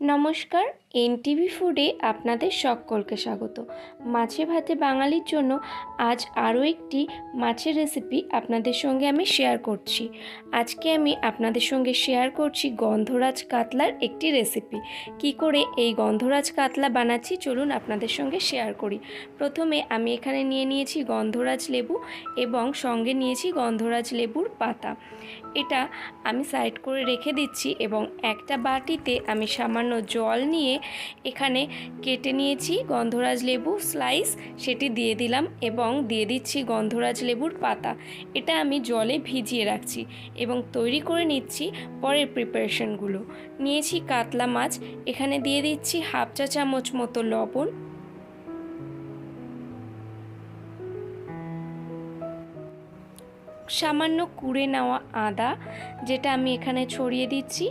নমস্কার। এনটিভি ফুডে আপনাদের সকলকে স্বাগত। মাছে ভাতে বাঙালির জন্য আজ আরও একটি মাছের রেসিপি আপনাদের সঙ্গে আমি শেয়ার করছি। আজকে আমি আপনাদের সঙ্গে শেয়ার করছি গন্ধরাজ কাতলার একটি রেসিপি কি করে এই গন্ধরাজ কাতলা বানাচ্ছি চলুন আপনাদের সঙ্গে শেয়ার করি। প্রথমে আমি এখানে নিয়ে নিয়েছি গন্ধরাজ লেবু এবং সঙ্গে নিয়েছি গন্ধরাজ লেবুর পাতা। এটা আমি সাইড করে রেখে দিচ্ছি এবং একটা বাটিতে আমি সামান্য জল নিয়ে এখানে কেটে নিয়েছি গন্ধরাজ লেবু স্লাইস সেটি দিয়ে দিলাম এবং দিয়ে দিচ্ছি গন্ধরাজ লেবুর পাতা। এটা আমি জলে ভিজিয়ে রাখছি এবং তৈরি করে নিচ্ছি পরের প্রিপারেশনগুলো নিয়েছি কাতলা মাছ, এখানে দিয়ে দিচ্ছি হাফ চা চামচ মতো লবণ সামান্য কুড়ে নেওয়া আদা, যেটা আমি এখানে ছড়িয়ে দিচ্ছি,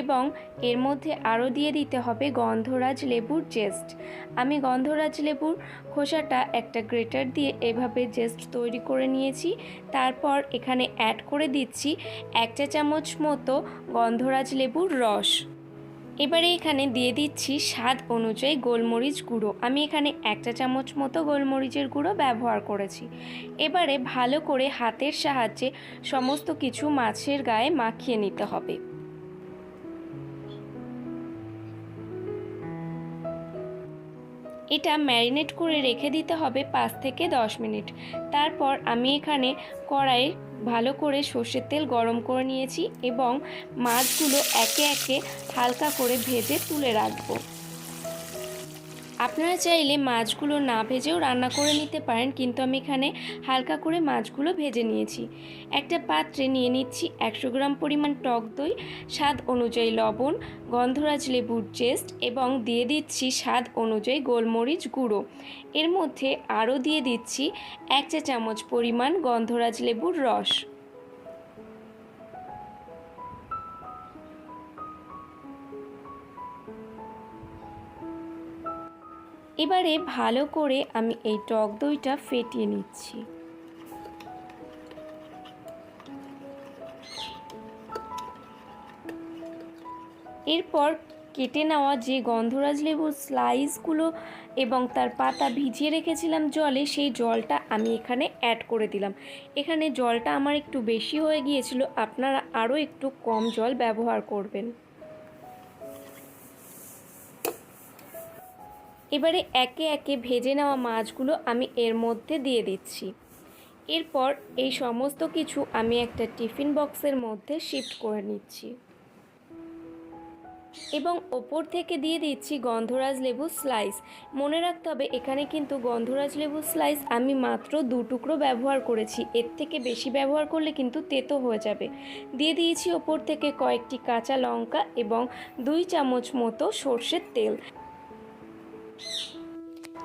এবং এর মধ্যে আরও দিয়ে দিতে হবে গন্ধরাজ লেবুর জেস্ট। আমি গন্ধরাজ লেবুর খোসাটা একটা গ্রেটার দিয়ে এভাবে জেস্ট তৈরি করে নিয়েছি। তারপর এখানে অ্যাড করে দিচ্ছি এক চা চামচ মতো গন্ধরাজ লেবুর রস। এবারে এখানে দিয়ে দিচ্ছি স্বাদ অনুযায়ী গোলমরিচ গুঁড়ো। আমি এখানে একটা চামচ মতো গোলমরিচের গুঁড়ো ব্যবহার করেছি। এবারে ভালো করে হাতের সাহায্যে সমস্ত কিছু মাছের গায়ে মাখিয়ে নিতে হবে। এটা ম্যারিনেট করে রেখে দিতে হবে পাঁচ থেকে দশ মিনিট। তারপর আমি এখানে কড়াইয়ে ভালো করে সর্ষের তেল গরম করে নিয়েছি এবং মাছগুলো একে একে হালকা করে ভেজে তুলে রাখব। আপনারা চাইলে মাছগুলো না ভেজেও রান্না করে নিতে পারেন, কিন্তু আমি এখানে হালকা করে মাছগুলো ভেজে নিয়েছি। একটা পাত্রে নিয়ে নিচ্ছি একশো গ্রাম পরিমাণ টক দই, স্বাদ অনুযায়ী লবণ, গন্ধরাজ লেবুর জেস্ট এবং দিয়ে দিচ্ছি স্বাদ অনুযায়ী গোলমরিচ গুঁড়ো। এর মধ্যে আরও দিয়ে দিচ্ছি এক চা চামচ পরিমাণ গন্ধরাজ লেবুর রস। এবারে ভালো করে আমি এই টক দইটা ফেটিয়ে নিচ্ছি। এরপর কেটে নেওয়া যে গন্ধরাজ লেবুর স্লাইসগুলো এবং তার পাতা ভিজিয়ে রেখেছিলাম জলে, সেই জলটা আমি এখানে অ্যাড করে দিলাম। এখানে জলটা আমার একটু বেশি হয়ে গিয়েছিল, আপনারা আরও একটু কম জল ব্যবহার করবেন। এবারে একে একে ভেজে নেওয়া মাছগুলো আমি এর মধ্যে দিয়ে দিচ্ছি। এরপর এই সমস্ত কিছু আমি একটা টিফিন বক্সের মধ্যে শিফট করে নিচ্ছি। এবং ওপর থেকে দিয়ে দিচ্ছি গন্ধরাজ লেবু স্লাইস। মনে রাখতে হবে, এখানে কিন্তু গন্ধরাজ লেবু স্লাইস আমি মাত্র দু টুকরো ব্যবহার করেছি। এর থেকে বেশি ব্যবহার করলে কিন্তু তেতো হয়ে যাবে। দিয়ে দিয়েছি ওপর থেকে কয়েকটি কাঁচা লঙ্কা এবং দুই চামচ মতো সর্ষের তেল।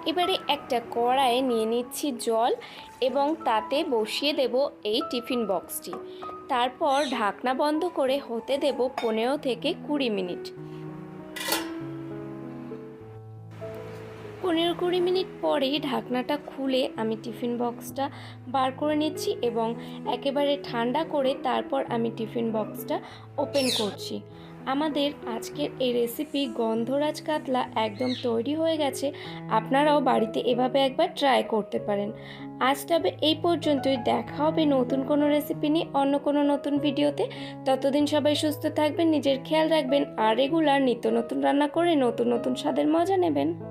এবারে একটা কড়াইয়ে নিয়ে নিচ্ছি জল এবং তাতে বসিয়ে দেব এই টিফিন বক্সটি। তারপর ঢাকনা বন্ধ করে হতে দেব পনেরো থেকে কুড়ি মিনিট। পনেরো কুড়ি মিনিট পরেই ঢাকনাটা খুলে আমি টিফিন বক্সটা বার করে নিচ্ছি এবং একেবারে ঠান্ডা করে তারপর আমি টিফিন বক্সটা ওপেন করছি। আমাদের আজকের এই রেসিপি গন্ধরাজ কাতলা একদম তৈরি হয়ে গেছে। আপনারাও বাড়িতে এভাবে একবার ট্রাই করতে পারেন। আজ তবে এই পর্যন্তই। দেখা হবে নতুন কোনো রেসিপি নিয়ে অন্য কোনো নতুন ভিডিওতে। ততদিন সবাই সুস্থ থাকবেন, নিজের খেয়াল রাখবেন, আর রেগুলার নিত্য নতুন রান্না করে নতুন নতুন স্বাদের মজা নেবেন।